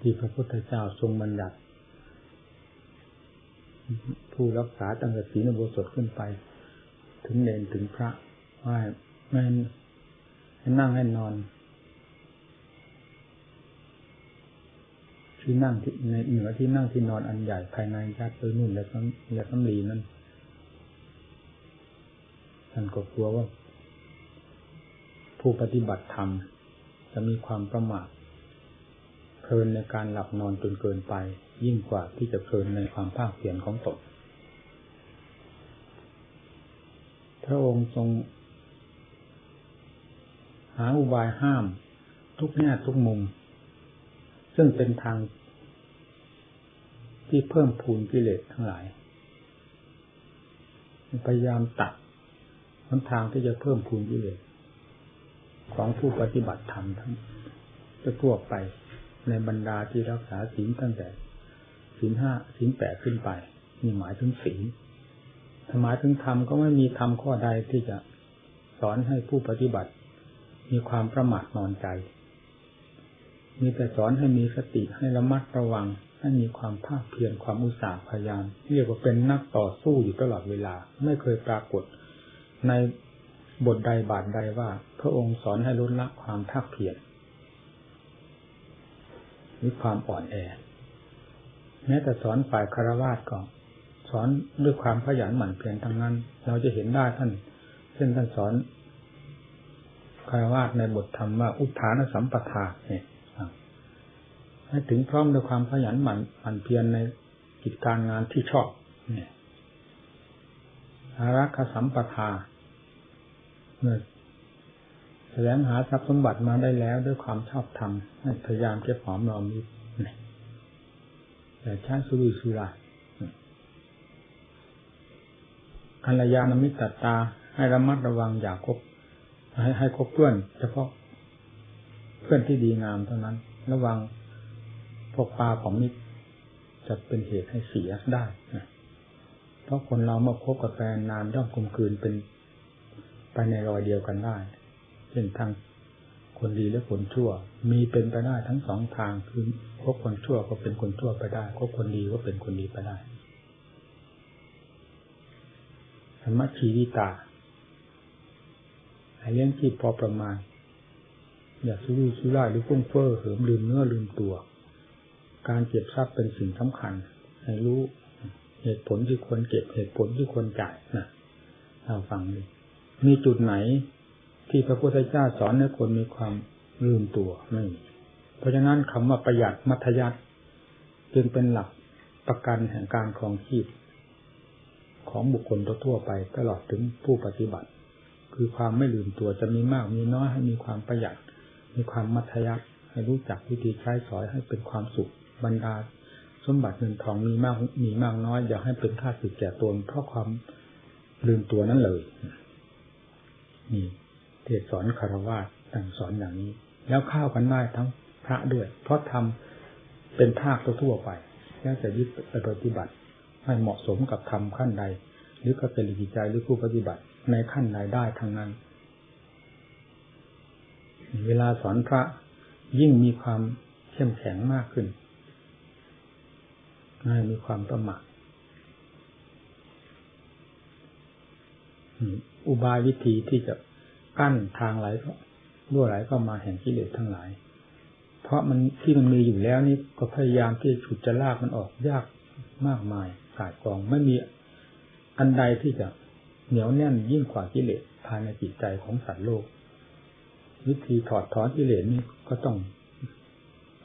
ที่พระพุทธเจ้าทรงบัญญัติ ผู้รักษาตั้งแต่ศีลอุโบสถขึ้นไป ถึงเนนถึงพระว่าไม่ให้นั่งให้นอนที่นั่งที่ในเหนือที่นั่งที่นอนอันใหญ่ภายในยัดโดยนุ่นและสำและสำลีนั้นท่านก็กลัวว่า ผู้ปฏิบัติธรรมจะมีความประมาท ลินในการหลับนอนจนเกินไป ยิ่งกว่าที่จะเพลินในความภาคเพียรของตนพระองค์ทรง หาอุบายห้าม ทุกแง่ทุกมุม ซึ่งเป็นทาง ที่เพิ่มพูนกิเลสทั้งหลาย พยายามตัดหนทางที่จะเพิ่มพูนกิเลสของผู้ปฏิบัติธรรมทั้งทั่วไป ในบรรดาที่รักษาศีลตั้งแต่ศีลห้าศีลแปดขึ้นไปนี่หมายถึงศีลถ้าหมายถึงธรรมก็ไม่มีธรรมข้อใดที่จะสอนให้ผู้ปฏิบัติ มีความประมาทนอนใจ มีแต่สอนให้มีสติให้ระมัดระวังให้มีความภาคเพียรความอุตสาห์พยายามเรียกว่าเป็นนักต่อสู้อยู่ตลอดเวลา ไม่เคยปรากฏ ในบทใดบาทใดว่า พระองค์สอนให้ลดละความภาคเพียร มีความอ่อนแอ แม้แต่สอนฝ่ายคารวาสก็สอนด้วยความขยันหมั่นเพียรทั้งนั้น เราจะเห็นได้ท่าน เช่นท่านสอนคารวาสในบทธรรมว่าอุทานสัมปทาเนี่ยให้ถึงพร้อมด้วยความขยันหมั่นหมั่นเพียรในกิจการงานที่ชอบ เนี่ยอารักษสัมปทาเมื่อ แสวงหาทรัพย์สมบัติมาได้แล้วด้วยความชอบธรรมพยายามเก็บหอมรอมริบแต่ใช้สุรุยสุรายกัลยาณมิตรตา ให้ระมัดระวังอย่าคบให้ให้คบเพื่อน เฉพาะ เพื่อนที่ดีงามเท่านั้น ระวังพวกปลาของมิตรจะเป็นเหตุให้เสียได้นะเพราะคนเราเมื่อคบกับแฟนนานย่อมกลมกลืนเป็นไปในรอยเดียวกันได้ เช่นทางคนดีและคนชั่ว มีเป็นไปได้ทั้งสองทางคือคบคนชั่วก็เป็นคนชั่วไปได้คบคนดีก็เป็นคนดีไปได้ธรรมชีวิตาให้เลี้ยงชีพพอประมาณ อย่าสุรุ่ยสุร่ายหรือฟุ้งเฟ้อเหิมลืมเนื้อลืมตัว การเก็บทรัพย์เป็นสิ่งสำคัญ ให้รู้เหตุผลที่ควรเก็บเหตุผลที่ควรจ่ายนะเราฟังดูมีจุดไหน ที่พระพุทธเจ้าสอนให้คนมีความลืมตัวไม่มีเพราะฉะนั้นคำว่าประหยัดมัธยัติจึงเป็นหลักประกันแห่งการครองชีพ ของบุคคลทั่วไปตลอดถึงผู้ปฏิบัติ คือความไม่ลืมตัวจะมีมากมีน้อยให้มีความประหยัด มีความมัธยัติให้รู้จักวิธีใช้สอยให้เป็นความสุขบรรดาสมบัติเงินทองมีมากมีมากน้อยอย่าให้เป็นค่าสึกแก่ตนเพราะความลืมตัวนั้นเลยนี่ ศสอนคารวะต่างสอนอย่างนี้ แล้วเข้ากันได้ทั้งพระด้วย เพราะทำเป็นภาคทั่วไปแล้วจะยึดปฏิบัติ ให้เหมาะสมกับธรรมขั้นใด หรือกับจริตใจหรือผู้ปฏิบัติในขั้นใดได้ทั้งนั้น เวลาสอนพระยิ่งมีความเข้มแข็งมากขึ้นให้มีความประมาทอุบายวิธีที่จะ กั้นทางไหลรั่วไหลก็มาแห่งกิเลสทั้งหลาย เพราะมันที่มันมีอยู่แล้วนี่ก็พยายามที่ฉุดจะลากมันออกยากมากมายสายกองไม่มีอันใดที่จะเหนียวแน่นยิ่งกว่ากิเลสภายในจิตใจของสัตว์โลก วิธีถอดถอนกิเลสนี่ก็ต้อง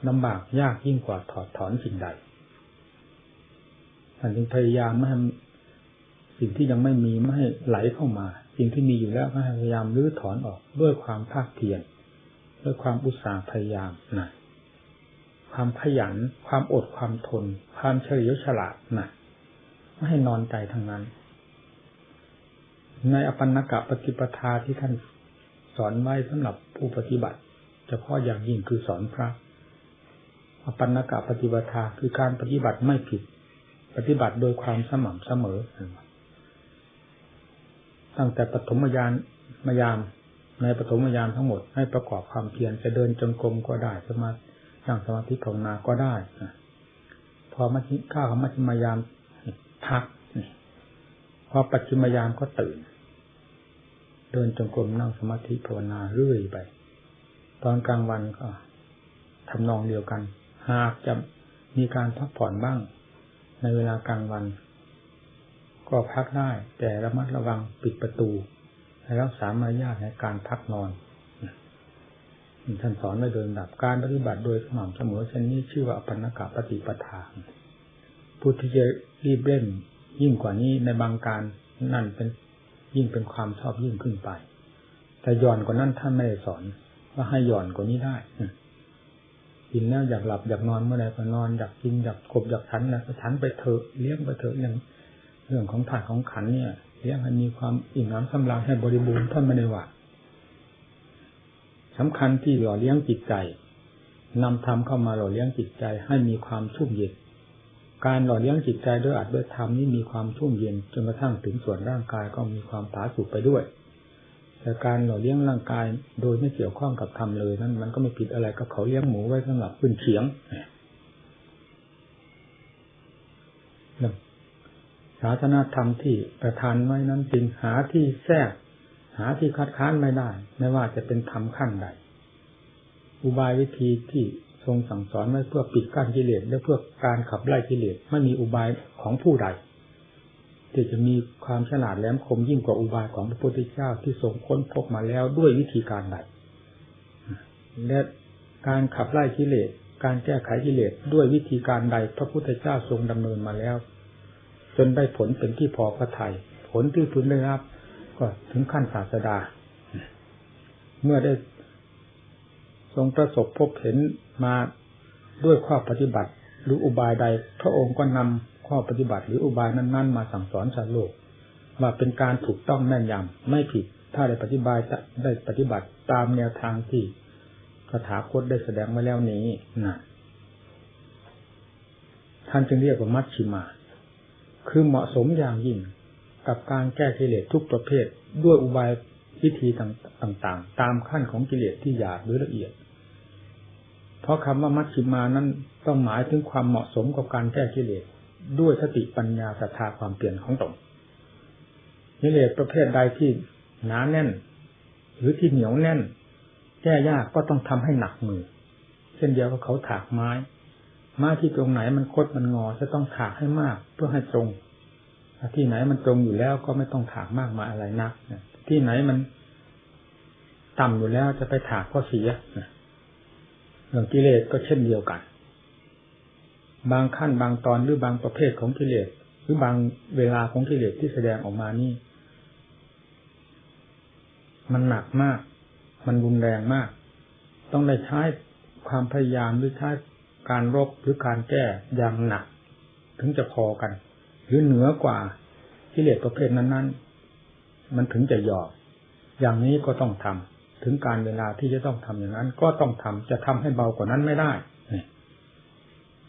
ลำบากยากยิ่งกว่าถอดถอนสิ่งใดท่านจึงพยายามไม่ให้สิ่งที่ยังไม่มีไม่ให้ไหลเข้ามา สิ่งที่มีอยู่แล้วก็พยายามรื้อถอนออกด้วยความภาคเพียรด้วยความอุตสาห์พยายามนะความขยัน ความอดความทน ความเฉลียวฉลาดนะไม่ให้นอนใจทั้งนั้น ในอปันนกะปฏิปทาที่ท่านสอนไว้สำหรับผู้ปฏิบัติ เฉพาะอย่างยิ่งคือสอนพระอปันนกะปฏิปทาคือการปฏิบัติไม่ผิด ปฏิบัติโดยความสม่ำเสมอ ตั้งแต่ปฐมยานมายาม ในปฐมยามทั้งหมดให้ประกอบความเพียรจะเดินจงกรมก็ได้จะมานั่งสมาธิภาวนาก็ได้พอมาข้าวมัชฌิมายามพักพอปัจจิมยามก็ตื่น เดินจงกรมนั่งสมาธิภาวนาเรื่อยไป ตอนกลางวันก็ทำนองเดียวกัน หากจะมีการพักผ่อนบ้าง ในเวลากลางวัน ก็พักได้ แต่ระมัดระวังปิดประตู ให้รักษามารยาทในการพักนอนท่านสอนไว้โดยดับการปฏิบัติโดยสม่ำเสมอเช่นนี้ชื่อว่าปัญกะปฏิปทาผู้ที่จะรีบเร่งยิ่งกว่านี้ในบางการนั่นเป็นยิ่งเป็นความชอบยิ่งขึ้นไป แต่ย่อนกว่านั้นท่านไม่ได้สอน ว่าให้ย่อนกว่านี้ได้กินแล้วอยากหลับอยากนอนเมื่อไรก็นอนอยากกินอยากกบอยากฉันแล้วก็ฉันไปเถอะเลี้ยงไปเถอะอย่าง เรื่องของถาดของขันเนี่ยเลี้ยงให้มีความอิ่มน้ำสำราญให้บริบูรณ์ท่านไม่ได้ว่าสำคัญที่หล่อเลี้ยงจิตใจนำธรรมเข้ามาหล่อเลี้ยงจิตใจให้มีความชุ่มเย็นการหล่อเลี้ยงจิตใจด้วยอัดด้วยธรรมนี่มีความชุ่มเย็นจนกระทั่งถึงส่วนร่างกายก็มีความผาสุกไปด้วย แต่การหล่อเลี้ยงร่างกายโดยไม่เกี่ยวข้องกับธรรมเลยนั้นมันก็ไม่ผิดอะไรกับเขาเลี้ยงหมูไว้สำหรับขึ้นเฉียงศาสนาธรรมที่ประทานไว้นั้นจริงหาที่แทรก หาที่คัดค้านไม่ได้ ไม่ว่าจะเป็นธรรมขั้นใด อุบายวิธีที่ทรงสั่งสอนไว้เพื่อปิดกั้นกิเลสและเพื่อการขับไล่กิเลสไม่มีอุบายของผู้ใดที่จะมีความฉลาดแหลมคมยิ่งกว่าอุบายของพระพุทธเจ้าที่ทรงค้นพบมาแล้วด้วยวิธีการใดและการขับไล่กิเลสการแก้ไขกิเลสด้วยวิธีการใด พระพุทธเจ้าทรงดำเนินมาแล้ว จนได้ผลเป็นที่พอพระทยัยผลที่พึงได้รับ ก็ถึงขั้นศาสดา เมื่อได้ทรงประสบพบเห็นมาด้วยข้อปฏิบัติ หรืออุบายใด พระองค์ก็นำข้อปฏิบัติ หรืออุบายนั้น ๆ มาสั่งสอนชาวโลก ว่าเป็นการถูกต้องแม่นยำไม่ผิดถ้าได้ปฏิบัติได้ปฏิบัติตามแนวทางที่คาถาคตได้แสดงมาแล้วนี้นะท่านจึงเรียกว่ามัชชิมา คือเหมาะสมอย่างยิ่งกับการแก้กิเลสทุกประเภทด้วยอุบายวิธีต่างๆ ตามขั้นของกิเลสที่หยาบหรือละเอียด เพราะคำว่ามัชชิมานั้นต้องหมายถึงความเหมาะสมกับการแก้กิเลสด้วยสติปัญญาศรัทธาความเปลี่ยนของตนกิเลสประเภทใดที่หนาแน่น หรือที่เหนียวแน่น แก้ยากก็ต้องทำให้หนักมือ เช่นเดียวกับเขาถากไม้ ม้ที่ตรงไหนมันคดมันงอจะต้องถากให้มาก เพื่อให้ตรงที่ไหนมันตรงอยู่แล้วก็ไม่ต้องถากมากมาอะไรนักที่ไหนมันต่ำอยู่แล้วจะไปถากก็เสียเรื่องกิเลสก็เช่นเดียวกัน บางขั้นบางตอนหรือบางประเภทของกิเลสหรือบางเวลาของกิเลสที่แสดงออกมานี่ มันหนักมาก มันรุนแรงมาก ต้องได้ใช้ความพยายามหรือใช้ การรบหรือการแก้อย่างหนัก ถึงจะพอกัน หรือเหนือกว่ากิเลสประเภทนั้นๆ มันถึงจะยอมอย่างนี้ก็ต้องทำถึงการเวลาที่จะต้องทำอย่างนั้น ก็ต้องทำจะทำให้เบากว่านั้นไม่ได้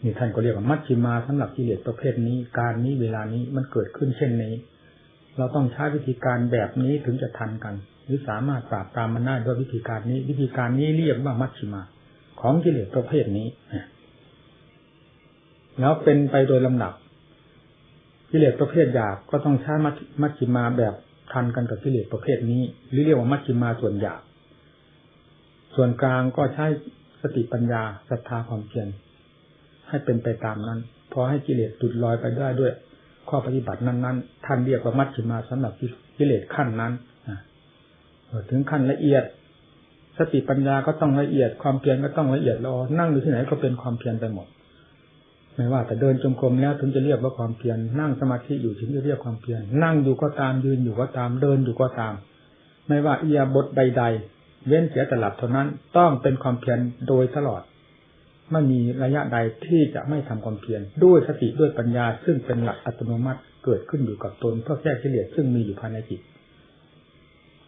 นี่ท่านก็เรียกว่ามัชชิมาสำหรับกิเลสประเภทนี้การนี้เวลานี้มันเกิดขึ้นเช่นนี้ เราต้องใช้วิธีการแบบนี้ถึงจะทันกัน หรือสามารถปราบตามมันได้ด้วยวิธีการนี้ วิธีการนี้เรียกว่ามัชชิมา ของกิเลสประเภทนี้ แล้วเป็นไปโดยลำดับกิเลสประเภทหยาบก็ต้องใช้มัชชิมาแบบทันกันกับกิเลสประเภทนี้ หรือเรียกว่ามัชชิมาส่วนหยาบส่วนกลางก็ใช้สติปัญญาศรัทธาความเพียรให้เป็นไปตามนั้นพอให้กิเลสตุดลอยไปได้ด้วย ข้อปฏิบัตินั้นๆท่านเรียกว่ามัชฌิมาสำหรับกิเลสขั้นนั้นถึงขั้นละเอียด สติปัญญาก็ต้องละเอียดความเพียรก็ต้องละเอียดรอนั่งอยู่ที่ไหนก็เป็นความเพียรไปหมด ไม่ว่าแต่เดินจงกรมแล้วถึงจะเรียกว่าความเพียรนั่งสมาธิอยู่ถึงจะเรียกความเพียรนั่งอยู่ก็ตามยืนอยู่ก็ตามเดินอยู่ก็ตาม ไม่ว่าเอียบทใดๆเว้นเสียแต่หลับเท่านั้นต้องเป็นความเพียรโดยตลอดไม่มีระยะใดที่จะไม่ทำความเพียรด้วยสติด้วยปัญญา ซึ่งเป็นหลักอัตโนมัติเกิดขึ้นอยู่กับตนเพื่อแก้กิเลสซึ่งมีอยู่ภายในจิต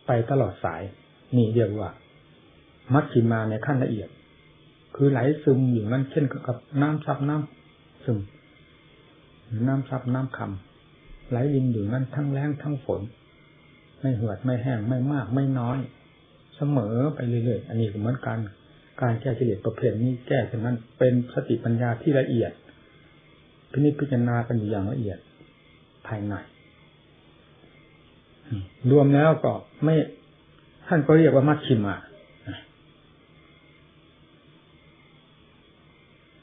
ไปตลอดสายนี่เรียกว่ามัชชิมาในขั้นละเอียด คือไหลซึมอยู่นั่นเช่นกับน้ำซับน้ำ ซึม น้ำซับน้ำคำไหลลินอยู่นั่นทั้งแรงทั้งฝน ไม่เหือดไม่แห้งไม่มากไม่น้อย เสมอไปเรื่อยๆอันนี้เหมือนกัน การแก้กิเลสประเภทนี้แก้ฉะนั้นเป็นสติปัญญาที่ละเอียด พินิจพิจารณากันอยู่อย่างละเอียดภายในรวมแล้วก็ไม่ ท่านก็เรียกว่ามัชชิมา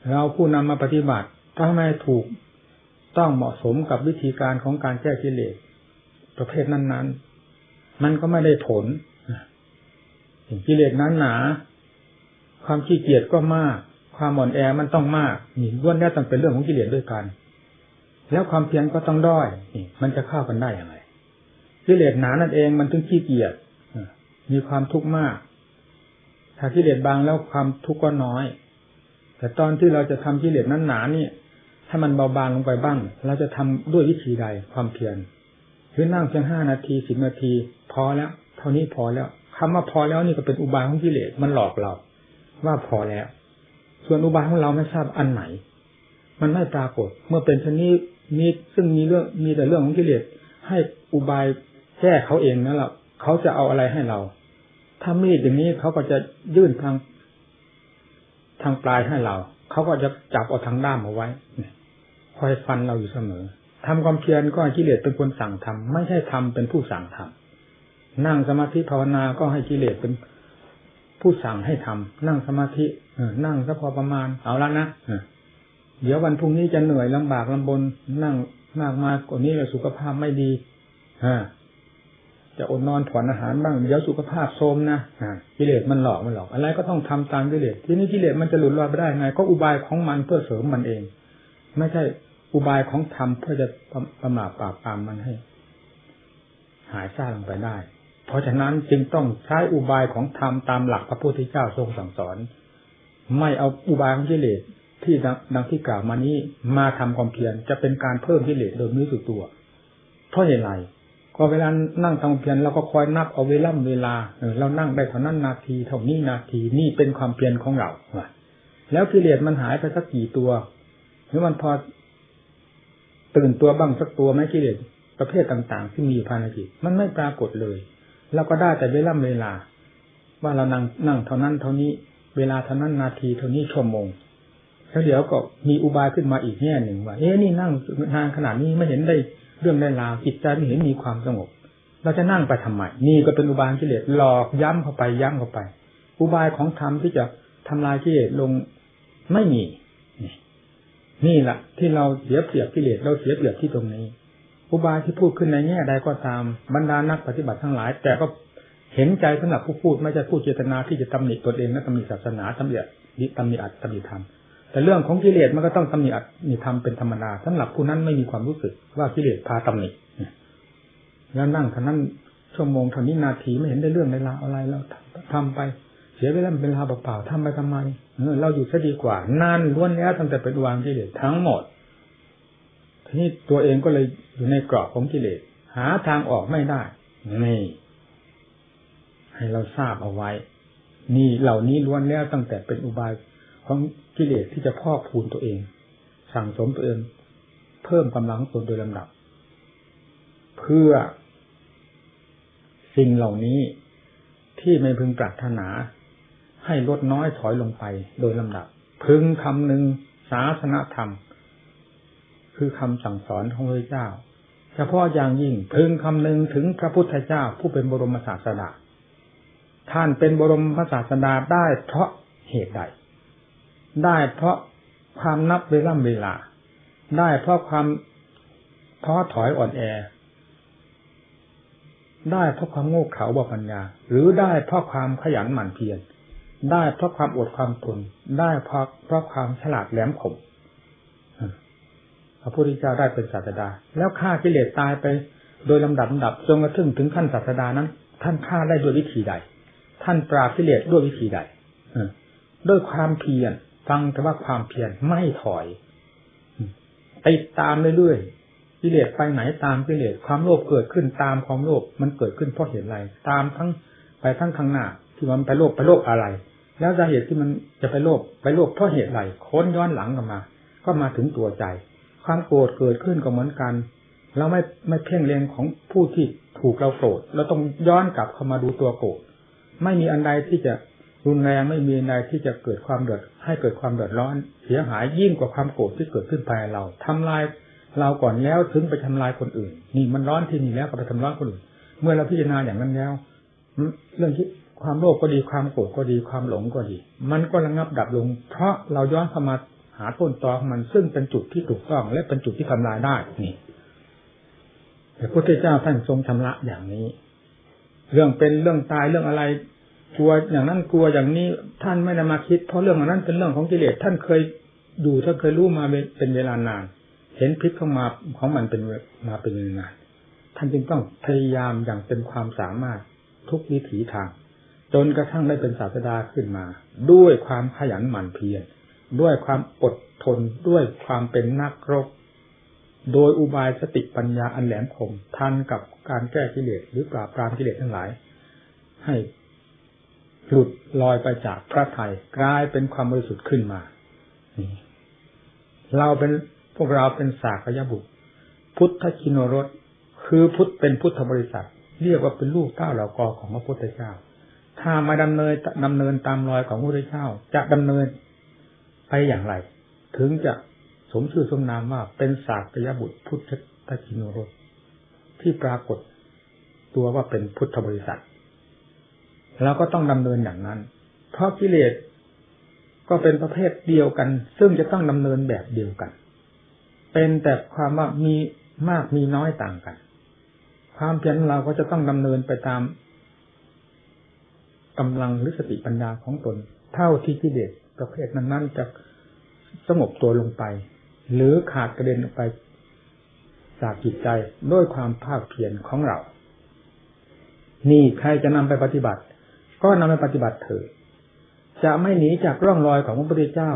เราผู้นำมาปฏิบัติ ถ้าไม่ถูกต้องเหมาะสมกับวิธีการของการแก้กิเลสประเภทนั้นๆ มันก็ไม่ได้ผลกิเลสนั้นหนา ความขี้เกียจก็มาก ความอ่อนแอมันต้องมากนี่ล้วนแล้วต้องเป็นเรื่องของกิเลสด้วยกัน แล้วความเพียรก็ต้องด้อยนี่มันจะเข้ากันได้อย่างไรกิเลสหนานั่นเองมันถึงขี้เกียจมีความทุกข์มาก ถ้ากิเลสบางแล้วความทุกข์ก็น้อย แต่ตอนที่เราจะทำกิเลสนั้นหนาเนี่ย ถ้ามันเบาบางลงไปบ้าง เราจะทำด้วยวิธีใดความเพียรคือนั่งเพียงห้านาทีสิบนาทีพอแล้ว เท่านี้พอแล้วคำว่าพอแล้วนี่ก็เป็นอุบายของกิเลสมันหลอกเรา ว่าพอแล้ว ส่วนอุบายของเราไม่ทราบอันไหน มันไม่ปรากฏ เมื่อเป็นชนิดนี้ซึ่งมีเรื่องมีแต่เรื่องของกิเลสให้อุบายแก้เขาเองนั่นแหละเขาจะเอาอะไรให้เรา ถ้ามีดอย่างนี้เขาก็จะยื่นทาง ทางปลายให้เรา เขาก็จะจับเอาทางด้ามเอาไว้ คอยฟันเราอยู่เสมอทำความเพียรก็ให้กิเลสเป็นคนสั่งทำไม่ใช่ทำเป็นผู้สั่งทำนั่งสมาธิภาวนาก็ให้กิเลสเป็นผู้สั่งให้ทำนั่งสมาธิเอนั่งสักพอประมาณเอาละนะเดี๋ยววันพรุ่งนี้จะเหนื่อยลำบากลำบน นั่งมากมากกว่านี้แล้วสุขภาพไม่ดีฮะจะอดนอนผ่อนอาหารบ้างเดี๋ยวสุขภาพโทรมนะกิเลสมันหลอกมันหลอก อะไรก็ต้องทำตามกิเลส ทีนี้กิเลสมันจะหลุดรอดไปได้ไง ก็อุบายของมันเพื่อเสริมมันเอง ไม่ใช่ อุบายของธรรมเพื่อจะประมาปราบปรามมันให้ หายซาลงไปได้ เพราะฉะนั้นจึงต้องใช้อุบายของธรรมตามหลักพระพุทธเจ้าทรงสั่งสอน ไม่เอาอุบายของกิเลสที่ดังที่กล่าวมานี้มาทำความเพียรจะเป็นการเพิ่มกิเลสโดยไม่รู้ตัว เพราะเหตุไรก็เวลานั่งทำเพียรเราก็คอยนับเอาเวลาเวลาเออเรานั่งได้เท่านั้นนาทีเท่านี้นาทีนี่เป็นความเพียรของเราแล้วกิเลสมันหายไปสักกี่ตัวหรือมันพอ ตื่นตัวบ้างสักตัวไหมกิเลสประเภทต่าง ๆ ที่มีอยู่ภายในจิตมันไม่ปรากฏเลยเราก็ได้แต่เวลาเวลา ว่าเรานั่งนั่งเท่านั้นเท่านี้ เวลาเท่านั้นนาทีเท่านี้ชั่วโมงแล้วเดี๋ยวก็มีอุบายขึ้นมาอีกแง่หนึ่งว่าเอ๊ะนี่นั่งนานขนาดนี้ไม่เห็นได้เรื่องได้ราวจิตใจไม่เห็นมีความสงบ เราจะนั่งไปทำไมนี่ก็เป็นอุบายกิเลสหลอกย้ำเข้าไปย้ำเข้าไป อุบายของธรรมที่จะทำลายกิเลสลงไม่มี นี่แหละที่เราเสียเปรียบกิเลสเราเสียเปรียบที่ตรงนี้อุบายที่พูดขึ้นในแง่ใดก็ตามบรรดานักปฏิบัติทั้งหลาย แต่ก็เห็นใจสำหรับผู้พูดไม่ใช่ผู้เจตนาที่จะตำหนิตนเองและตำหนิศาสนาตำหนิตำหนิอัตตำหนิธรรมแต่เรื่องของกิเลสมันก็ต้องตำหนิอัตนิธรรมเป็นธรรมดาสำหรับผู้นั้นไม่มีความรู้สึกว่ากิเลสพาตำหนิแล้วนั่งท่านั้นชั่วโมงเท่านี้นาทีไม่เห็นได้เรื่องในราอะไรแล้วทำไป เสียเวลาเป็นลาเปล่าๆทำไปทำไมเราอยู่ซะดีกว่านั่นล้วนแล้วตั้งแต่เป็นวางกิเลสทั้งหมดทีนี้ตัวเองก็เลยอยู่ในกรอบของกิเลสหาทางออกไม่ได้นี่ให้เราทราบเอาไว้ นี่เหล่านี้ล้วนแล้วตั้งแต่เป็นอุบายของกิเลสที่จะพอกพูนตัวเอง สั่งสมตัวเอง เพิ่มกำลังตนโดยลำดับ เพื่อ สิ่งเหล่านี้ที่ไม่พึงปรารถนา ให้ลดน้อยถอยลงไปโดยลำดับ พึงคำหนึ่งศาสนธรรม คือคำสั่งสอนของพระเจ้า เฉพาะอย่างยิ่งพึงคำหนึ่งถึงพระพุทธเจ้าผู้เป็นบรมศาสดาท่านเป็นบรมศาสดาได้เพราะเหตุใด ได้เพราะความนับเวลาเวลา ได้เพราะความท้อถอยอ่อนแอ ได้เพราะความโง่เขลาบปัญญา หรือได้เพราะความขยันหมั่นเพียร ได้เพราะความอดความทนได้เพราะเพราะความฉลาดแหลมคมพระพุทธเจ้าได้เป็นศาสดา แล้วฆ่ากิเลสตายไป โดยลำดับลำดับจนกระทั่งถึงขั้นศาสดานั้น ท่านฆ่าได้ด้วยวิธีใด ท่านปราบกิเลสด้วยวิธีใดด้วยความเพียรฟังแต่ว่าความเพียรไม่ถอยติดตามเรื่อยๆกิเลสไปไหนตามกิเลสความโลภเกิดขึ้นตามความโลภมันเกิดขึ้นเพราะเหตุอะไร ตามทั้งไปทั้งข้างหน้าที่มันไปโลภไปโลภอะไร แล้วสาเหตุที่มันจะไปโลภไปโลภเพราะเหตุไรค้นย้อนหลังกันมา ก็มาถึงตัวใจ ความโกรธเกิดขึ้นก็เหมือนกัน เราไม่ไม่เพ่งเล็งของผู้ที่ถูกเราโกรธเราต้องย้อนกลับเข้ามาดูตัวโกรธไม่มีอันใดที่จะรุนแรงไม่มีอันในที่จะเกิดความเดือดให้เกิดความเดือดร้อน เสียหายยิ่งกว่าความโกรธที่เกิดขึ้นภายในเราทำลายเราก่อนแล้วถึงไปทำลายคนอื่น นี่มันร้อนที่นี่แล้วก็ไปทำร้อนคนอื่น เมื่อเราพิจารณาอย่างนั้นแล้วเรื่องที่ ความโลภก็ดีความโกรธก็ดีความหลงก็ดี มันก็ระงับดับลง เพราะเราย้อนเข้ามาหาต้นตอของมันซึ่งเป็นจุดที่ถูกต้อง และเป็นจุดที่ทำลายได้นี่แต่พระพุทธเจ้าท่านทรงชำระอย่างนี้ เรื่องเป็นเรื่องตายเรื่องอะไรกลัวอย่างนั้นกลัวอย่างนี้ท่านไม่ได้มาคิด เพราะเรื่องนั้นเป็นเรื่องของกิเลสท่านเคยดูท่านเคยรู้มาเป็นเวลานาน เห็นพิษเข้ามาของมันเป็นมาเป็นนานท่านจึงต้องพยายามอย่างเป็นความสามารถทุกวิถีทาง จนกระทั่งได้เป็นศาสดาขึ้นมา ด้วยความขยันหมั่นเพียรด้วยความอดทนด้วยความเป็นนักรบ โดยอุบายสติปัญญาอันแหลมคมทันกับการแก้กิเลสหรือปราบปรามกิเลสทั้งหลาย ให้หลุดลอยไปจากพระไทยกลายเป็นความบริสุทธิ์ขึ้นมาเราเป็นพวกเราเป็นสากยบุตร พุทธชินรสคือพุทธเป็นพุทธบริษัท เรียกว่าเป็นลูกเต้าเหล่ากอของพระพุทธเจ้า ถ้ามาดำเนินดำเนินตามรอยของพระพุทธเจ้าจะดำเนินไปอย่างไร ถึงจะสมชื่อสมนามว่าเป็นศาสตยบุตรพุทธตชินรสที่ปรากฏตัวว่าเป็นพุทธบริษัทเราก็ต้องดำเนินอย่างนั้น เพราะกิเลสก็เป็นประเภทเดียวกัน ซึ่งจะต้องดำเนินแบบเดียวกัน เป็นแต่ความว่ามีมากมีน้อยต่างกัน ความเพียรเราก็จะต้องดำเนินไปตาม กำลังหรือสติปัญญาของตน เท่าที่กิเลสประเภทนั้นๆจะสงบตัวลงไป หรือขาดกระเด็นออกไป จากจิตใจด้วยความภาคเพียรของเรา นี่ใครจะนำไปปฏิบัติ ก็นำไปปฏิบัติเถิดจะไม่หนีจากร่องรอยของพระพุทธเจ้า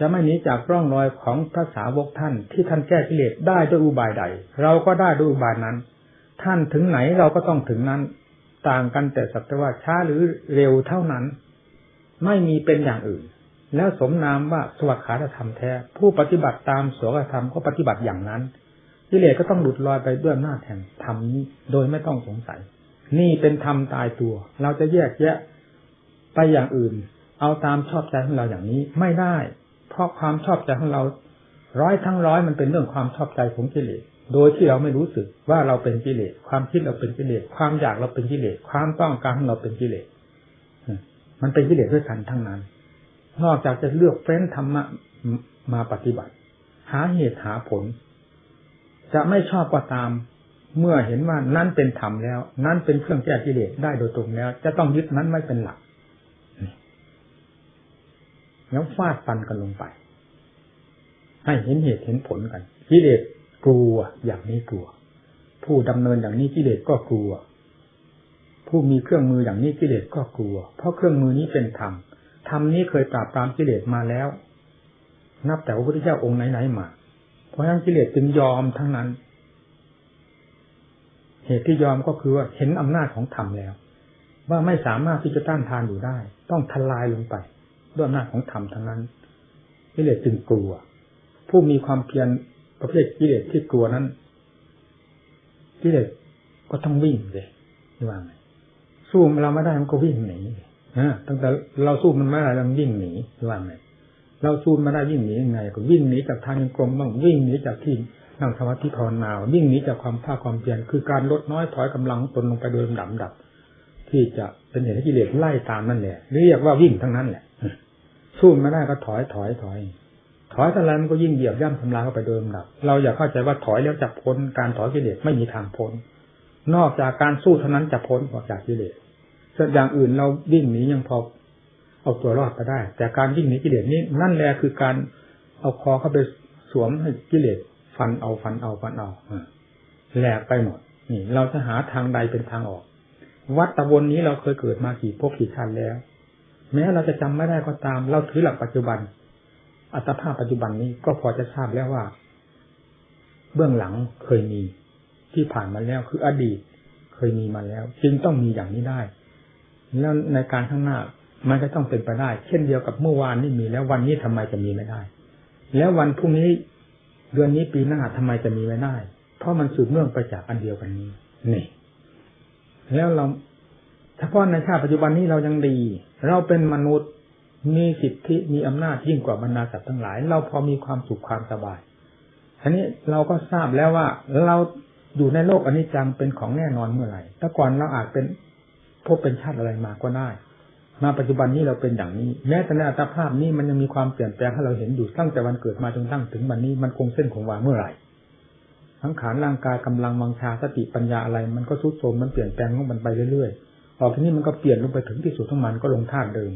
จะไม่หนีจากร่องรอยของพระสาวกท่านที่ท่านแก้กิเลสได้ด้วยอุบายใด เราก็ได้ด้วยอุบายนั้น ท่านถึงไหนเราก็ต้องถึงนั้น ต่างกันแต่สักแต่ว่าช้าหรือเร็วเท่านั้น ไม่มีเป็นอย่างอื่น แล้วสมนามว่าสวัสดิขาธรรมแท้ ผู้ปฏิบัติตามสวดธรรมก็ปฏิบัติอย่างนั้นกิเลสก็ต้องหลุดลอยไปด้วยหน้าแห่งธรรมนี้โดยไม่ต้องสงสัย นี่เป็นธรรมตายตัว เราจะแยกแยะไปอย่างอื่น เอาตามชอบใจของเราอย่างนี้ไม่ได้ เพราะความชอบใจของเรา ร้อยทั้งร้อยมันเป็นเรื่องความชอบใจของกิเลส โดยที่เราไม่รู้สึกว่าเราเป็นกิเลส ความคิดเราเป็นกิเลส ความอยากเราเป็นกิเลส ความต้องการของเราเป็นกิเลส มันเป็นกิเลสด้วยกันทั้งนั้น นอกจากจะเลือกเฟ้นธรรมะมาปฏิบัติ หาเหตุหาผล จะไม่ชอบก็ตาม เมื่อเห็นว่านั่นเป็นธรรมแล้ว นั่นเป็นเครื่องแก้กิเลสได้โดยตรงแล้ว จะต้องยึดนั้นไม่เป็นหลัก แล้วฟาดฟันกันลงไป ให้เห็นเหตุเห็นผลกันกิเลส กลัวอย่างนี้กลัว ผู้ดำเนินอย่างนี้กิเลสก็กลัว ผู้มีเครื่องมืออย่างนี้กิเลสก็กลัว เพราะเครื่องมือนี้เป็นธรรมธรรมนี้เคยปราบปรามกิเลสมาแล้ว นับแต่พระพุทธเจ้าองค์ไหนๆมา เพราะฉะนั้นกิเลสจึงยอมทั้งนั้น เหตุที่ยอมก็คือว่าเห็นอำนาจของธรรมแล้ว ว่าไม่สามารถที่จะต้านทานอยู่ได้ ต้องทลายลงไป ด้วยอำนาจของธรรมทั้งนั้นกิเลสจึงกลัว ผู้มีความเพียร ประเภทกิเลสที่กลัวนั้นกิเลสก็ต้องวิ่งเลยว่าไงสู้เราไม่ได้มันก็วิ่งหนีนะตั้งแต่เราสู้มันไม่ได้เราวิ่งหนีว่าไงเราสู้มาได้วิ่งหนียังไง ก็วิ่งหนีจากทางกลมบ้างวิ่งหนีจากที่นั่งสมาธิภาวนาวิ่งหนีจากความภาคความเพียรคือการลดน้อยถอยกำลังตนลงไปโดยลำดับดับ ที่จะเป็นเหตุให้กิเลสไล่ตามนั่นแหละเรียกว่าวิ่งทั้งนั้นแหละสู้ไม่ได้ก็ถอยถอยถอย ถอยเท่าไรมันก็ยิ่งเหยียบย่ำทำลายเข้าไปโดยลำดับ เราอยากเข้าใจว่าถอยแล้วจะพ้นการถอยกิเลสไม่มีทางพ้น นอกจากการสู้เท่านั้นจะพ้นออกจากกิเลสส่วนอย่างอื่นเราวิ่งหนียังพอเอาตัวรอดไปได้ แต่การวิ่งหนีกิเลสนี้นั่นแหละคือการเอาคอเข้าไปสวมให้กิเลสฟันเอาฟันเอาฟันเอาแหลกไปหมดนี่ เราจะหาทางใดเป็นทางออก วัดตะวนนี้เราเคยเกิดมากี่พบกี่ชาติแล้ว แม้เราจะจำไม่ได้ก็ตาม เราถือหลักปัจจุบัน อัตภาพปัจจุบันนี้ก็พอจะทราบแล้วว่า เบื้องหลังเคยมีที่ผ่านมาแล้วคืออดีตเคยมีมาแล้ว จึงต้องมีอย่างนี้ได้ แล้วในการข้างหน้ามันก็ต้องเป็นไปได้ เช่นเดียวกับเมื่อวานนี่มีแล้ววันนี้ทำไมจะมีไม่ได้ แล้ววันพรุ่งนี้เดือนนี้ปีหน้าทำไมจะมีไม่ได้ เพราะมันสืบเนื่องไปจากอันเดียวกันนี้นี่แล้วเราเฉพาะในชาติปัจจุบันนี้เรายังดี เราเป็นมนุษย์ มีสิทธิมีอำนาจยิ่งกว่าบรรดาสัตว์ทั้งหลาย เราพอมีความสุขความสบายทีนี้เราก็ทราบแล้วว่าเราอยู่ในโลกอนิจจังเป็นของแน่นอนเมื่อไหร่แต่ก่อนเราอาจเป็นพบเป็นชาติอะไรมาก็ได้ มาปัจจุบันนี้เราเป็นอย่างนี้ แม้แต่ในอัตภาพนี้มันยังมีความเปลี่ยนแปลงให้เราเห็นอยู่ตั้งแต่วันเกิดมาจนตั้งถึงวันนี้มันคงเส้นคงวาเมื่อไหร่ทั้งขานร่างกายกำลังวังชาสติปัญญาอะไร มันก็ทุดโทรมมันเปลี่ยนแปลงของมันไปเรื่อยๆออกที่นี้มันก็เปลี่ยนลงไปถึงที่สุดของมันก็ลงธาตุเดิม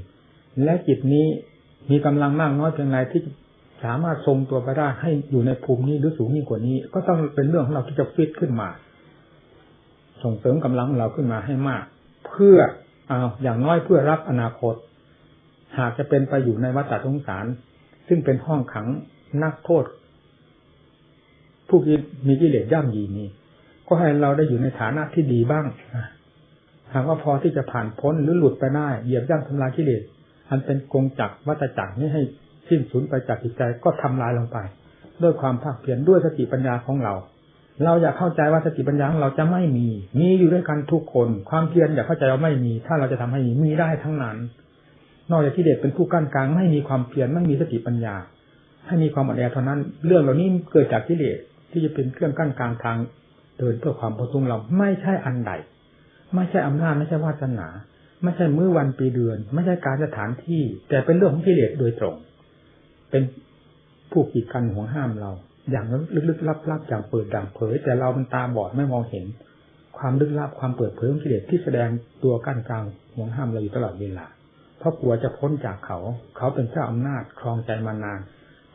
และจิตนี้มีกำลังมากน้อยเพียงไรที่สามารถทรงตัวไปได้ให้อยู่ในภูมินี้หรือสูงยิ่งกว่านี้ ก็ต้องเป็นเรื่องของเราที่จะฟิตขึ้นมา ส่งเสริมกำลังของเราขึ้นมาให้มาก เพื่อเอาอย่างน้อยเพื่อรับอนาคต หากจะเป็นไปอยู่ในวัฏสงสาร ซึ่งเป็นห้องขังนักโทษ ผู้ที่มีกิเลสย่ำยีนี้ ก็ให้เราได้อยู่ในฐานะที่ดีบ้างหากว่าพอที่จะผ่านพ้นหรือหลุดไปได้เหยียบย่ำทำลายกิเลส อันเป็นกงจักรวัฏจักรนี้ให้สิ้นสูญไปจากจิตใจก็ทำลายลงไป ด้วยความภาคเพียรด้วยสติปัญญาของเรา เราอยากเข้าใจว่าสติปัญญาของเราจะไม่มี มีอยู่ด้วยกันทุกคน ความเพียรอยากเข้าใจว่าไม่มี ถ้าเราจะทำให้มีมีได้ทั้งนั้น นอกจากที่เด็ดเป็นผู้กั้นกลางไม่มีความเพียรไม่มีสติปัญญา ให้มีความอ่อนแอเท่านั้น เรื่องเหล่านี้เกิดจากกิเลสที่จะเป็นเครื่องกั้นกลางทางเดินเพื่อความพ้นทุกข์เราไม่ใช่อันใด ไม่ใช่อำนาจไม่ใช่วาสนา ไม่ใช่มื้อวันปีเดือน ไม่ใช่การสถานที่ แต่เป็นเรื่องของกิเลสโดยตรง เป็นผู้กีดกันห่วงห้ามเรา อย่างลึกๆลับๆอย่างเปิดดังเผย แต่เรามันตาบอดไม่มองเห็น ความลึกลับความเปิดเผยของกิเลสที่แสดงตัวกั้นกลางห่วงห้ามเราอยู่ตลอดเวลาเพราะกลัวจะพ้นจากเขา เขาเป็นเจ้าอำนาจครองใจมานาน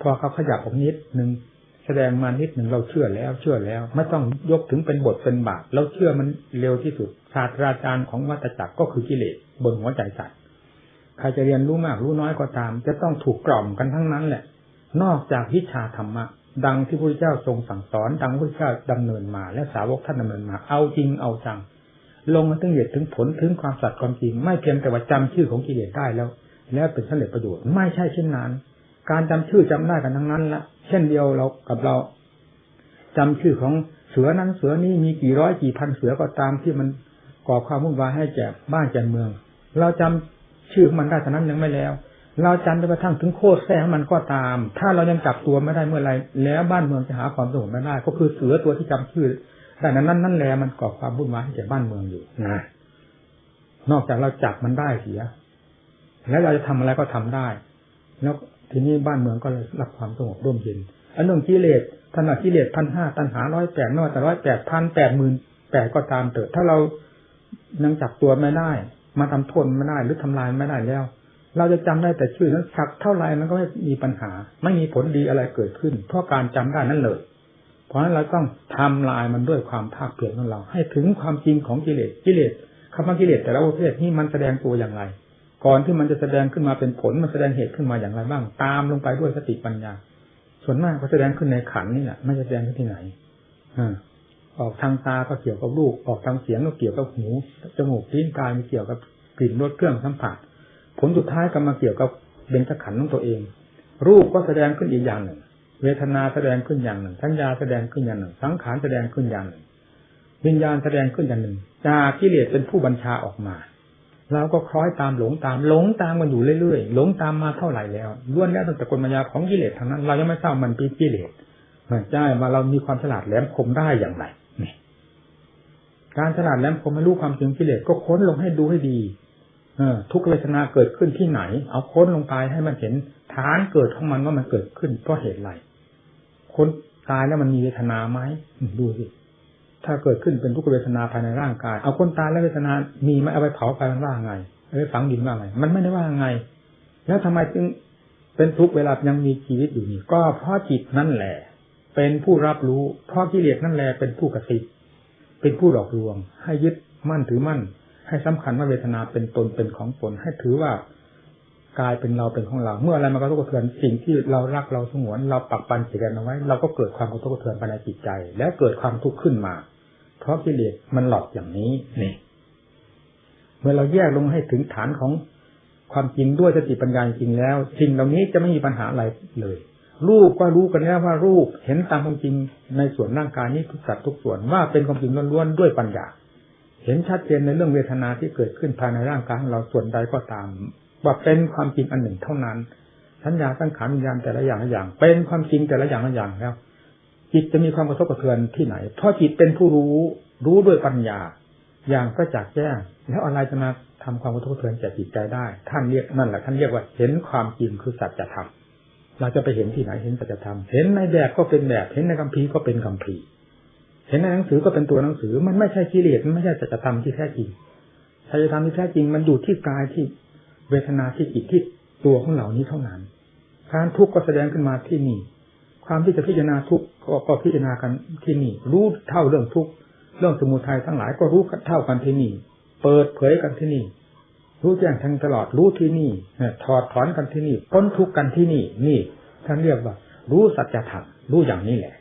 พอเขาขยับออกนิดหนึ่ง แสดงมานิดหนึ่งเราเชื่อแล้วเชื่อแล้ว ไม่ต้องยกถึงเป็นบทเป็นบาทเราเชื่อมันเร็วที่สุดศาสตราจารย์ของวัตจักรก็คือกิเลสบนหัวใจสัตว์ใครจะเรียนรู้มากรู้น้อยก็ตาม จะต้องถูกกล่อมกันทั้งนั้นแหละ นอกจากวิชาธรรมะดังที่พระเจ้าทรงสั่งสอน ดังพระเจ้าดำเนินมา และสาวกท่านดำเนินมา เอาจริงเอาจัง ลงมาถึงเหตุถึงผลถึงความสัตย์ความจริง ไม่เพียงแต่ว่าจำชื่อของกิเลสได้แล้ว แล้วเป็นสำเร็จประโยชน์ไม่ใช่เช่นนั้น การจำชื่อจำได้กันทั้งนั้นละเช่นเดียวเรากับเราจำชื่อของเสือนั้นเสือนี้มีกี่ร้อยกี่พันเสือก็ตามที่มันก่อความวุ่นวายให้แก่บ้านแก่เมือง เราจำชื่อมันได้เท่านั้นยังไม่แล้ว เราจำจนกระทั่งถึงโคตรแท้มันก็ตาม ถ้าเรายังจับตัวไม่ได้เมื่อไรแล้วบ้านเมืองจะหาความสงบไม่ได้ ก็คือเสือตัวที่จำชื่อแต่นั้นนั่นนั่นแหละมันก่อความวุ่นวายให้แก่บ้านเมืองอยู่นะนอกจากเราจับมันได้เสีย แล้วเราจะทำอะไรก็ทำได้ แล้ว ทีนี้บ้านเมืองก็รับความสงบร่มเย็นอันหนึ่งกิเลสถนัดกิเลสพันห้าตันหาร้อยแปดนอกแต่ร้อยแปดพันแปดหมื่นแปดก็ตามเถิดถ้าเรายังจับตัวไม่ได้ มาทำโทษไม่ได้หรือทำลายไม่ได้แล้ว เราจะจำได้แต่ชื่อนั้นสักเท่าไรมันก็ไม่มีปัญหา ไม่มีผลดีอะไรเกิดขึ้น เพราะการจำได้นั่นเลยเพราะฉะนั้นเราต้องทำลายมันด้วยความภาคเพียรของเรา ให้ถึงความจริงของกิเลสกิเลสคำว่ากิเลสแต่ละประเภทนี้มันแสดงตัวอย่างไร ก่อนที่มันจะแสดงขึ้นมาเป็นผลมันแสดงเหตุขึ้นมาอย่างไรบ้าง ตามลงไปด้วยสติปัญญา ส่วนมากก็แสดงขึ้นในขันนี่แหละไม่แสดงที่ไหนอ่าออกทางตาก็เกี่ยวกับรูปออกทางเสียงก็เกี่ยวกับหูจมูกลิ้นกายมีเกี่ยวกับกลิ่นรสเครื่องสัมผัสผลสุดท้ายก็มาเกี่ยวกับเบญจขันธ์ของตัวเอง รูปก็แสดงขึ้นอีกอย่างหนึ่ง เวทนาแสดงขึ้นอย่างหนึ่งสัญญาแสดงขึ้นอย่างหนึ่ง สังขารแสดงขึ้นอย่างหนึ่ง วิญญาณแสดงขึ้นอย่างหนึ่งจากกิเลสเป็นผู้บัญชาออกมา เราก็คล้อยตามหลงตามหลงตามมันอยู่เรื่อยๆหลงตามมาเท่าไหร่แล้วล้วนแล้วตั้งแต่กลมายาของกิเลสทางนั้น เรายังไม่ทราบมันเป็นกิเลสใช่ว่าเรามีความฉลาดแหลมคมได้อย่างไรการฉลาดแหลมคมไม่รู้ความจริงกิเลสก็ค้นลงให้ดูให้ดีเออทุกเวทนาเกิดขึ้นที่ไหน เอาค้นลงไปให้มันเห็นฐานเกิดของมันว่ามันเกิดขึ้นเพราะเหตุอะไรค้นตายแล้วมันมีเวทนาไหมดูสิ ถ้าเกิดขึ้นเป็นทุกเวทนาภายในร่างกาย เอาคนตายแล้วเวทนา มีไหมเอาไปเผาไปมันว่าไงเอาไปฝังดินว่าไง มันไม่ได้ว่าไง แล้วทำไมจึงเป็นทุกเวลายังมีชีวิตอยู่นี่ ก็เพราะจิตนั่นแหละ เป็นผู้รับรู้ เพราะกิเลสนั่นแหละเป็นผู้กระติบเป็นผู้หลอกลวง ให้ยึดมั่นถือมั่น ให้สำคัญว่าเวทนาเป็นตนเป็นของตนให้ถือว่ากายเป็นเราเป็นของเรา เมื่ออะไรมันก็กระทบกระเทือนสิ่งที่เรารักเราสงวนเราปักปันเสียกันเอาไว้ เราก็เกิดความกระทบกระเทือนภายในจิตใจ และเกิดความทุกข์ขึ้นมา เพราะกิเลสมันหลอกอย่างนี้นี่เมื่อเราแยกลงให้ถึงฐานของความจริงด้วยสติปัญญาจริงแล้วสิ่งเหล่านี้จะไม่มีปัญหาอะไรเลย รูปก็รู้กันแล้วว่ารูปเห็นตามความจริงในส่วนร่างกายนี้ทุกสัดทุกส่วนว่าเป็นความจริงล้วนๆด้วยปัญญา เห็นชัดเจนในเรื่องเวทนาที่เกิดขึ้นภายในร่างกายของเราส่วนใดก็ตาม ว่าเป็นความจริงอันหนึ่งเท่านั้นสัญญาสังขารวิญญาณแต่ละอย่างละอย่าง เป็นความจริงแต่ละอย่างละอย่างแล้ว จิตจะมีความกระทบกระเทือนที่ไหน เพราะจิตเป็นผู้รู้รู้ด้วยปัญญา อย่างก็จักแจ้งแล้วอะไรจะมาทำความกระทบกระเทือนแก่จิตใจได้ ท่านเรียกนั่นแหละท่านเรียกว่าเห็นความจริงคือสัจธรรมเราจะไปเห็นที่ไหนเห็นสัจธรรมเห็นในแบบก็เป็นแบบ เห็นในคัมภีร์ก็เป็นคัมภีร์เห็นในหนังสือก็เป็นตัวหนังสือ มันไม่ใช่กิเลสมันไม่ใช่สัจธรรมที่แท้จริงสัจธรรมที่แท้จริงมันอยู่ที่กายที่เวทนาที่จิตที่ตัวของเหล่านี้เท่านั้นการทุกข์ก็แสดงขึ้นมาที่นี่ ความที่จะพิจารณาทุกก็พิจารณากันที่นี่ รู้เท่าเรื่องทุกเรื่องสมุทัยทั้งหลายก็รู้เท่ากันที่นี่ เปิดเผยกันที่นี่ รู้แจ้งทั้งตลอดรู้ที่นี่ถอดถอนกันที่นี่พ้นทุกกันที่นี่ นี่ท่านเรียกว่า รู้สัจธรรมรู้อย่างนี้แหละ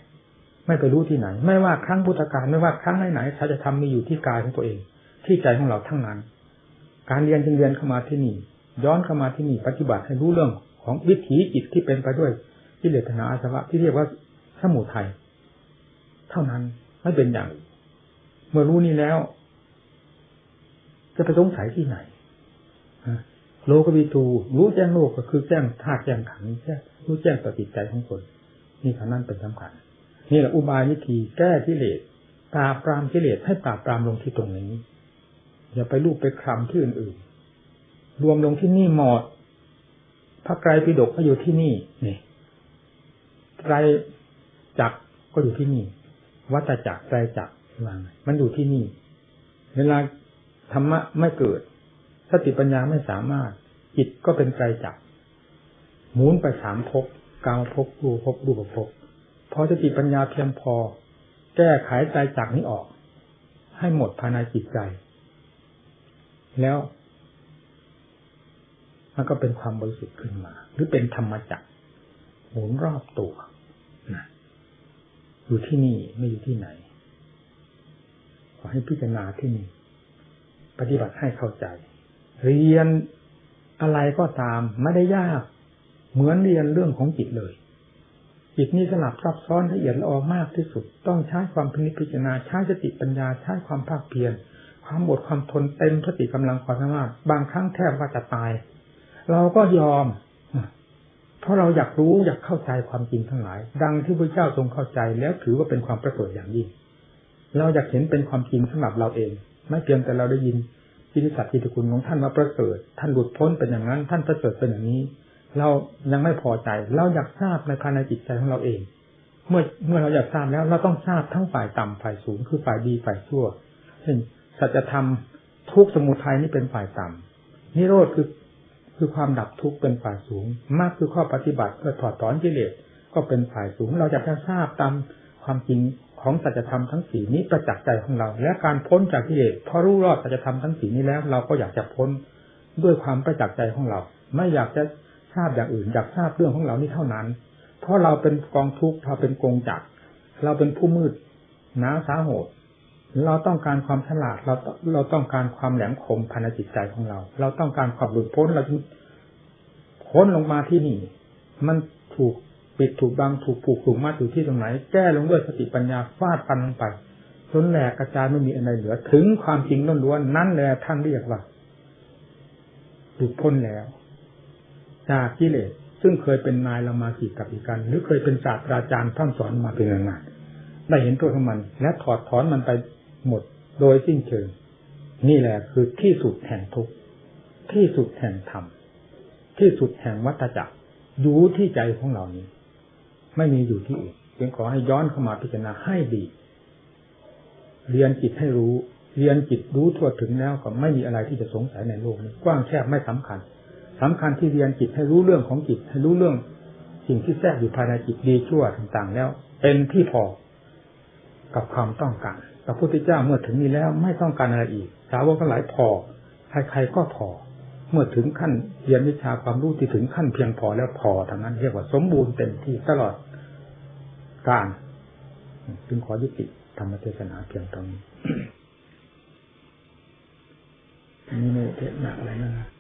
ไม่ไปรู้ที่ไหน ไม่ว่าครั้งพุทธกาลไม่ว่าครั้งไหนไหนสัจธรรมมีอยู่ที่กายของตัวเอง ที่ใจของเราทั้งนั้น การเรียนจึงเรียนเข้ามาที่นี่ ย้อนเข้ามาที่นี่ปฏิบัติให้รู้เรื่องของวิถีจิตที่เป็นไปด้วย กิเลสนาอาสวะที่เรียกว่าสมุทัยเท่านั้นไม่เป็นอย่างเมื่อรู้นี้แล้ว จะไปสงสัยที่ไหนโลกวิตูรู้แจ้งโลกก็คือแจ้งธาตุแจ้งขันธ์แจ้รู้แจ้งต่อจิตใจของคนนี่เท่านั้นเป็นสำคัญนี่แหละอุบายวิธีแก้กิเลสปราบปรามกิเลสให้ปราบปรามลงที่ตรงนี้ อย่าไปลูกไปคลำที่อื่นๆรวมลงที่นี่หมดพระไกรปิฎกก็อยู่ที่นี่นี่ ไตรจักก็อยู่ที่นี่ วัตจักไตรจักวางมันอยู่ที่นี่ เวลาธรรมะไม่เกิดสติปัญญาไม่สามารถ จิตก็เป็นไตรจักหมุนไปสามภพกาวภพดูภพดูภพพอสติปัญญาเพียงพอ แก้ไขไตรจักนี้ออก ให้หมดภายในจิตใจ แล้วมันก็เป็นความบริสุทธิ์ขึ้นมา หรือเป็นธรรมจักหมุนรอบตัว อยู่ที่นี่ไม่อยู่ที่ไหน ขอให้พิจารณาที่นี่ ปฏิบัติให้เข้าใจ เรียนอะไรก็ตามไม่ได้ยาก เหมือนเรียนเรื่องของจิตเลย จิตนี้สลับซับซ้อนละเอียดละออมากที่สุด ต้องใช้ความพิจารณาใช้สติปัญญาใช้ความภาคเพียรความอดความทนเต็มสติกำลังความสามารถบางครั้งแทบว่าจะตาย เราก็ยอม เพราะเราอยากรู้อยากเข้าใจความจริงทั้งหลาย ดังที่พระเจ้าทรงเข้าใจแล้วถือว่าเป็นความประเสริฐอย่างยิ่งเราอยากเห็นเป็นความจริงสำหรับเราเอง ไม่เพียงแต่เราได้ยินพิธิสัตว์พิธิคุณของท่านว่าประเสริฐท่านหลุดพ้นเป็นอย่างนั้น ท่านประเสริฐเป็นอย่างนี้ เรายังไม่พอใจ เราอยากทราบในภายในจิตใจของเราเอง เมื่อเมื่อเราอยากทราบแล้วเราต้องทราบทั้งฝ่ายต่ำฝ่ายสูงคือฝ่ายดีฝ่ายชั่วเช่นสัจธรรมทุกสมุทัยนี่เป็นฝ่ายต่ำนิโรธคือ คือความดับทุกข์เป็นฝ่ายสูง มากคือข้อปฏิบัติเพื่อถอดถอนกิเลสก็เป็นฝ่ายสูง เราจะทราบตามความจริงของสัจธรรมทั้งสี่นี้ประจักษ์ใจของเรา และการพ้นจากกิเลสพอรู้รอดสัจธรรมทั้งสี่นี้แล้ว เราก็อยากจะพ้นด้วยความประจักษ์ใจของเรา ไม่อยากจะทราบอย่างอื่นอยากทราบเรื่องของเรานี้เท่านั้น เพราะเราเป็นกองทุกข์เราเป็นกงจักรเราเป็นผู้มืดหนาสาโหด เราต้องการความฉลาดเราเราต้องการความแหลมคมภายในจิตใจของเรา เราต้องการความหลุดพ้นเราพ้นลงมาที่นี่ มันถูกปิดถูกบังถูกผูกถูกมัดอยู่ที่ตรงไหน แก้ลงด้วยสติปัญญาฟาดฟันลงไปจนแหลกกระจายไม่มีอะไรเหลือ ถึงความจริงล้วนนั่นแหละท่านเรียกว่าหลุดพ้นแล้ว จากกิเลสซึ่งเคยเป็นนายเรามาสี่กับอีกกัน หรือเคยเป็นศาสตราจารย์ท่านสอนมาเป็นนานได้เห็นตัวของมัน และถอดถอนมันไป หมดโดยสิ้นเชิง นี่แหละคือที่สุดแห่งทุกข์ที่สุดแห่งธรรม ที่สุดแห่งวัฏจักรอยู่ที่ใจของเรานี้ ไม่มีอยู่ที่อื่นเพียงขอให้ย้อนเข้ามาพิจารณาให้ดี เรียนจิตให้รู้ เรียนจิตรู้ทั่วถึงแล้วก็ไม่มีอะไรที่จะสงสัยในโลกนี้กว้างแคบไม่สำคัญสำคัญที่เรียนจิตให้รู้เรื่องของจิต ให้รู้เรื่อง สิ่งที่แทรกอยู่ภายในจิตดีชั่วต่างๆแล้ว เป็นที่พอกับความต้องการ ระพุทธเจ้าเมื่อถึงนี้แล้วไม่ต้องการอะไรอีก สาวกทั้งหลายพอ ใครๆก็พอ เมื่อถึงขั้นเรียนวิชาความรู้ที่ถึงขั้นเพียงพอแล้วพอทั้งนั้นเรียกว่าสมบูรณ์เต็มที่ตลอดการจึงขอยุติธรรมเทศนาเพียงตรงนี้นี่ไม่เทศนาอะไรนะ